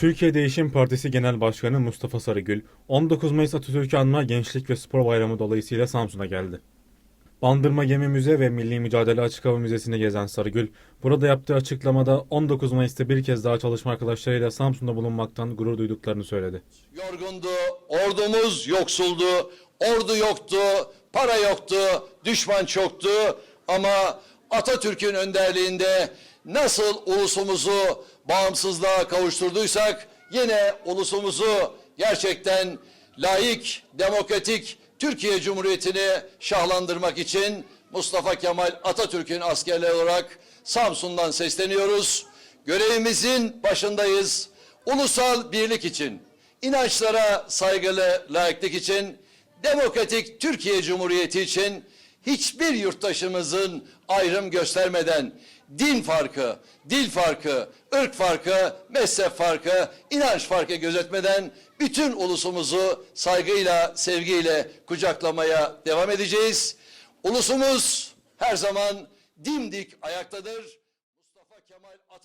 Türkiye Değişim Partisi Genel Başkanı Mustafa Sarıgül, 19 Mayıs Atatürk'ü anma Gençlik ve Spor Bayramı dolayısıyla Samsun'a geldi. Bandırma Gemi Müze ve Milli Mücadele Açık Hava Müzesi'ni gezen Sarıgül, burada yaptığı açıklamada 19 Mayıs'ta bir kez daha çalışma arkadaşlarıyla Samsun'da bulunmaktan gurur duyduklarını söyledi. Yorgundu, ordumuz yoksuldu, ordu yoktu, para yoktu, düşman çoktu ama Atatürk'ün önderliğinde nasıl ulusumuzu bağımsızlığa kavuşturduysak yine ulusumuzu gerçekten layık, demokratik Türkiye Cumhuriyeti'ni şahlandırmak için Mustafa Kemal Atatürk'ün askerleri olarak Samsun'dan sesleniyoruz. Görevimizin başındayız. Ulusal birlik için, inançlara saygılı layıklık için, demokratik Türkiye Cumhuriyeti için hiçbir yurttaşımızın ayrım göstermeden din farkı, dil farkı, ırk farkı, mezhep farkı, inanç farkı gözetmeden bütün ulusumuzu saygıyla, sevgiyle kucaklamaya devam edeceğiz. Ulusumuz her zaman dimdik ayaktadır. Mustafa Kemal Atatürk